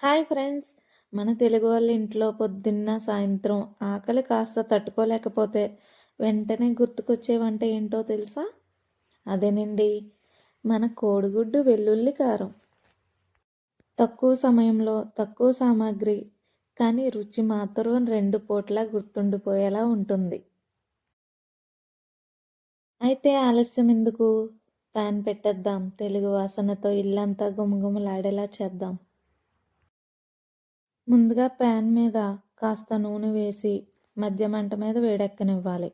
Hi friends. మన తెలుగు వాళ్ళ ఇంట్లో పొద్దున్న సాయంత్రం ఆకలి కాస్త తట్టుకోలేకపోతే వెంటనే గుర్తుకొచ్చే వంట ఏంటో తెలుసా? అదేనండి మన కోడిగుడ్డు వెల్లుల్లి కారం. తక్కువ సమయంలో తక్కువ సామాగ్రి కానీ రుచి మాత్రం రెండు పూట్ల గుర్తుండిపోయేలా ఉంటుంది. అయితే ఆలస్యం ఎందుకు? ప్యాన్ పెట్టేద్దాం తెలుగు వాసనతో ఇల్లంతా గుమగుమలాడేలా చేద్దాం. ముందుగా ప్యాన్ మీద కాస్త నూనె వేసి మధ్య మంట మీద వేడెక్కనివ్వాలి.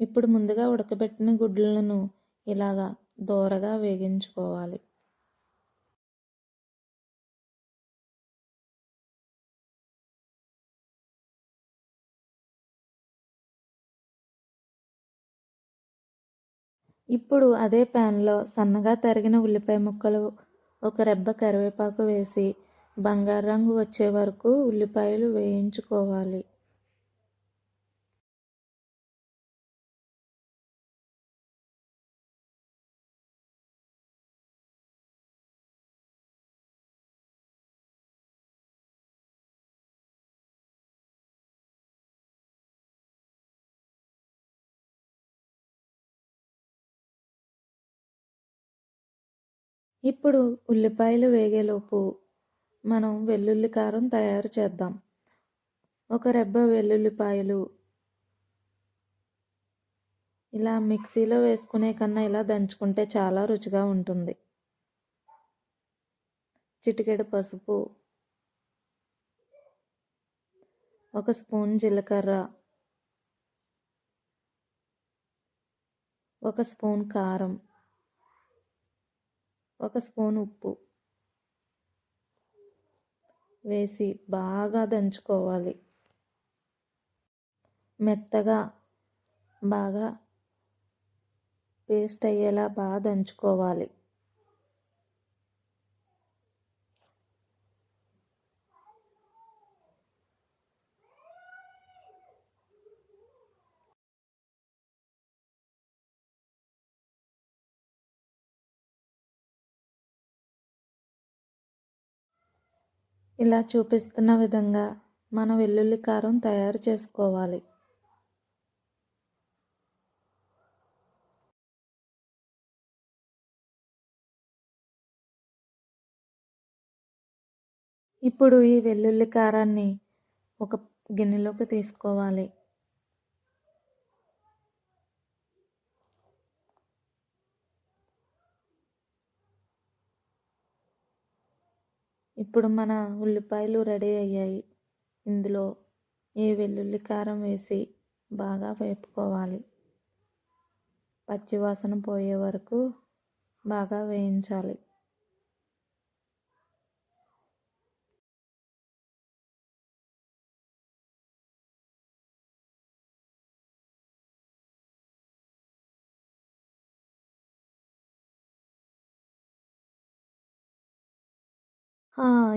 ఇప్పుడు ముందుగా ఉడకబెట్టిన గుడ్లను ఇలాగా దోరగా వేగించుకోవాలి. ఇప్పుడు అదే ప్యాన్లో సన్నగా తరిగిన ఉల్లిపాయ ముక్కలు ఒక రెబ్బ కరివేపాకు వేసి బంగారు రంగు వచ్చే వరకు ఉల్లిపాయలు వేయించుకోవాలి. ఇప్పుడు ఉల్లిపాయలు వేగేలోపు మనం వెల్లుల్లి కారం తయారు చేద్దాం. ఒక రెబ్బ వెల్లుల్లిపాయలు ఇలా మిక్సీలో వేసుకునే కన్నా ఇలా దంచుకుంటే చాలా రుచిగా ఉంటుంది. చిటికెడు పసుపు ఒక స్పూన్ జీలకర్ర ఒక స్పూన్ కారం ఒక స్పూన్ ఉప్పు. వేసి బాగా దంచుకోవాలి. మెత్తగా బాగా పేస్ట్ అయ్యేలా బాగా దంచుకోవాలి. ఇలా చూపిస్తున్న విధంగా మన వెల్లుల్లి కారం తయారు చేసుకోవాలి. ఇప్పుడు ఈ వెల్లుల్లి కారాన్ని ఒక గిన్నెలోకి తీసుకోవాలి. ఇప్పుడు మన ఉల్లిపాయలు రెడీ అయ్యాయి. ఇందులో ఈ వెల్లుల్లి కారం వేసి బాగా వేపుకోవాలి. పచ్చివాసన పోయే వరకు బాగా వేయించాలి.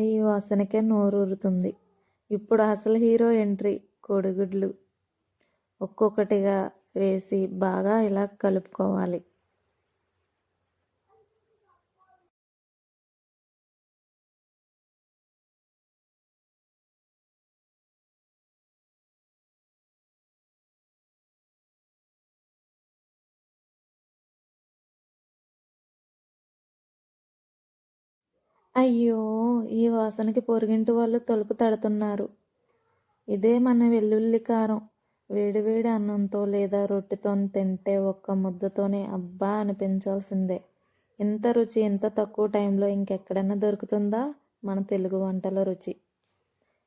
ఈ వాసనకే నోరూరుతుంది. ఇప్పుడు అసలు హీరో ఎంట్రీ కోడిగుడ్లు ఒక్కొక్కటిగా వేసి బాగా ఇలా కలుపుకోవాలి. అయ్యో ఈ వాసనకి పొరుగింటి వాళ్ళు తలుపు తడుతున్నారు. ఇదే మన వెల్లుల్లి కారం. వేడివేడి అన్నంతో లేదా రొట్టెతో తింటే ఒక్క ముద్దతోనే అబ్బా అనిపించాల్సిందే. ఇంత రుచి ఇంత తక్కువ టైంలో ఇంకెక్కడైనా దొరుకుతుందా? మన తెలుగు వంటల రుచి.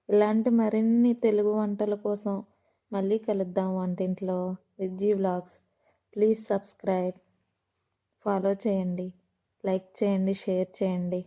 ఇలాంటి మరిన్ని తెలుగు వంటల కోసం మళ్ళీ కలుద్దాం వంటింట్లో Vijji vlogs. Please subscribe follow చేయండి. లైక్ చేయండి షేర్ చేయండి.